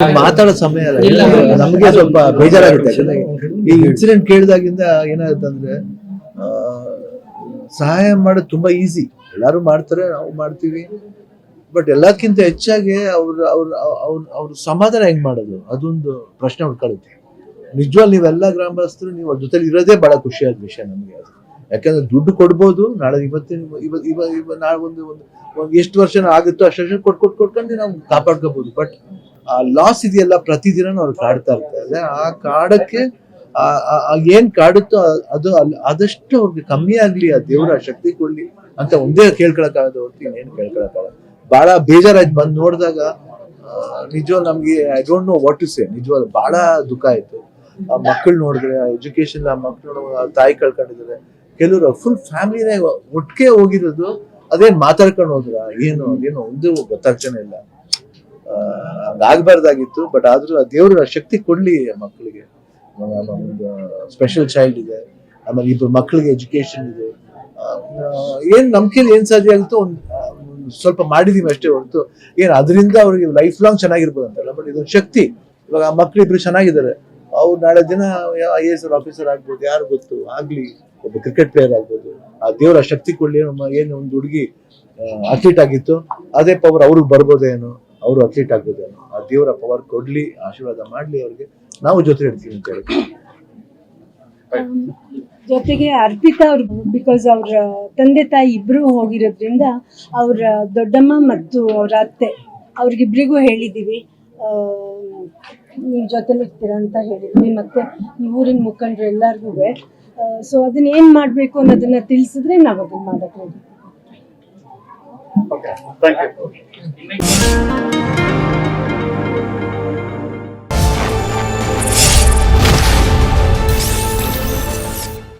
ಮಾತಾಡೋ ಸಮಯ ಅಲ್ಲ. ಇಲ್ಲ ನಮಗೆ ಸ್ವಲ್ಪ ಬೇಜಾರಾಗುತ್ತೆ. ಈ ಇನ್ಸಿಡೆಂಟ್ ಕೇಳಿದಾಗಿಂದ ಏನಾಗುತ್ತೆ ಆ, ಸಹಾಯ ಮಾಡೋದು ತುಂಬಾ ಈಸಿ ಎಲ್ಲರೂ ಮಾಡ್ತಾರೆ ನಾವು ಮಾಡ್ತೀವಿ. ಬಟ್ ಎಲ್ಲಕ್ಕಿಂತ ಹೆಚ್ಚಾಗಿ ಅವ್ರ ಅವ್ರ ಅವ್ರ ಅವ್ರ ಸಮಾಧಾನ ಹೆಂಗ್ ಮಾಡೋದು? ಅದೊಂದು ಪ್ರಶ್ನೆ ಹುಡ್ಕೊಳ್ಳುತ್ತೆ ನಿಜವಾಗ್ ನೀವೆಲ್ಲ ಗ್ರಾಮಸ್ಥರು ನೀವು ಅವ್ರ ಜೊತೆಲಿ ಇರೋದೇ ಬಹಳ ಖುಷಿಯಾದ ವಿಷಯ ನಮಗೆ ಅದು. ಯಾಕಂದ್ರೆ ದುಡ್ಡು ಕೊಡ್ಬೋದು ನಾಳೆ ಇವತ್ತಿನ ಇವ ಇವ ಇವ ನಾಳೆ ಒಂದು ಒಂದು ಎಷ್ಟು ವರ್ಷ ಆಗುತ್ತೋ ಅಷ್ಟು ಕೊಟ್ಟು ಕೊಟ್ಟು ಕೊಟ್ಕೊಂಡು ನಾವು ಕಾಪಾಡ್ಕೋಬಹುದು ಬಟ್ ಆ ಲಾಸ್ ಇದೆಯಲ್ಲ ಪ್ರತಿದಿನ ಅವ್ರು ಕಾಡ್ತಾ ಇರ್ತಾರೆ. ಆ ಕಾಡಕ್ಕೆ ಏನ್ ಕಾಡುತ್ತೋ ಅದು ಅಲ್- ಆದಷ್ಟು ಅವ್ರಿಗೆ ಕಮ್ಮಿ ಆಗ್ಲಿ, ಆ ದೇವ್ರ ಶಕ್ತಿ ಕೊಡ್ಲಿ ಅಂತ ಒಂದೇ ಕೇಳ್ಕೊಳಕ್ಕಾಗದು ಹೊರತು ಇನ್ನೇನು ಕೇಳ್ಕೊಳಕ್ಕಾಗಲ್ಲ. ಬಹಳ ಬೇಜಾರಾಯ್ತು. ಬಂದು ನೋಡಿದಾಗ ನಿಜವಾಗ್ ನಮ್ಗೆ I don't know what to say ನಿಜವಾದ ಬಹಳ ದುಃಖ ಆಯ್ತು. ಆ ಮಕ್ಕಳು ನೋಡಿದ್ರೆ ಎಜುಕೇಶನ್ ಆ ಮಕ್ಕಳು ತಾಯಿ ಕಳ್ಕೊಂಡಿದ್ದಾರೆ. ಕೆಲವರು ಫುಲ್ ಫ್ಯಾಮಿಲಿನೇ ಒಟ್ಟಿಗೆ ಹೋಗಿರೋದು, ಅದೇನ್ ಮಾತಾಡ್ಕೊಂಡು ಹೋದ್ರ? ಏನು, ಅದೇನು ಒಂದು ಗೊತ್ತಾಗ್ತಾನೆ ಇಲ್ಲ. ಆ, ಹಂಗಾಗ್ಬಾರ್ದಾಗಿತ್ತು ಬಟ್ ಆದ್ರೂ ಆ ದೇವ್ರ ಶಕ್ತಿ ಕೊಡ್ಲಿ ಮಕ್ಕಳಿಗೆ. ಒಂದು ಸ್ಪೆಷಲ್ ಚೈಲ್ಡ್ ಇದೆ ಆಮೇಲೆ ಇಬ್ಬರು ಮಕ್ಕಳಿಗೆ ಎಜುಕೇಶನ್ ಇದೆ. ಏನು ಏನ್ ಏನು ಏನ್ ಸಾಧ್ಯ ಆಗುತ್ತೋ ಒಂದು ಸ್ವಲ್ಪ ಮಾಡಿದೀವಿ ಅಷ್ಟೇ ಹೊರತು. ಏನ್ ಅದರಿಂದ ಅವ್ರಿಗೆ ಲೈಫ್ ಲಾಂಗ್ ಚೆನ್ನಾಗಿರ್ಬೋದು ಅಂತಲ್ಲ ಬಟ್ ಇದೊಂದು ಶಕ್ತಿ. ಇವಾಗ ಆ ಮಕ್ಳು ಇಬ್ರು ಚೆನ್ನಾಗಿದ್ದಾರೆ. ಅವ್ರು ನಾಳೆ ದಿನ ಐ ಎಸ್ ಆಫೀಸರ್ ಆಗ್ಬೋದು ಯಾರು ಗೊತ್ತು ಆಗ್ಲಿ ಒಬ್ಬ ಕ್ರಿಕೆಟ್ ಪ್ಲೇಯರ್ ಆಗ್ಬೋದು. ಆ ದೇವರ ಶಕ್ತಿ ಕೊಡ್ಲಿ ನಮ್ಮ ಏನು ಒಂದು ಹುಡುಗಿ ಅಥ್ಲೀಟ್ ಆಗಿತ್ತು ಅದೇ ಪವರ್ ಅವ್ರಿಗೆ ಬರ್ಬೋದೇನೋ. ಅವರು ಅಥ್ಲೀಟ್ ಆಗ್ಬೋದೇನೋ ಆ ದೇವರ ಪವರ್ ಕೊಡ್ಲಿ ಆಶೀರ್ವಾದ ಮಾಡ್ಲಿ ಅವ್ರಿಗೆ. ನಾವು ಜೊತೆ ಇರ್ತೀವಿ ಅಂತ ಹೇಳಿ. ಜೊತೆಗೆ ಅರ್ಪಿತಾ ಅವ್ರ ಬಿಕಾಸ್ ಅವ್ರ ತಂದೆ ತಾಯಿ ಇಬ್ರು ಹೋಗಿರೋದ್ರಿಂದ ಅವ್ರ ದೊಡ್ಡಮ್ಮ ಮತ್ತು ಅವ್ರ ಅತ್ತೆ ಅವ್ರಿಗಿಬ್ರಿಗೂ ಹೇಳಿದ್ದೀವಿ ನೀವು ಜೊತೆಲಿ ಇರ್ತೀರ ಅಂತ ಹೇಳಿದ್ವಿ ಮತ್ತೆ ಊರಿನ ಮುಖಂಡರು ಎಲ್ಲರಿಗೂ ಸೊ ಅದನ್ನ ಏನ್ ಮಾಡ್ಬೇಕು ಅನ್ನೋದನ್ನ ತಿಳಿಸಿದ್ರೆ ನಾವು ಅದನ್ನ ಮಾಡಬಹುದು. ಹೋಗ್ತೀವಿ ಥ್ಯಾಂಕ್ ಯು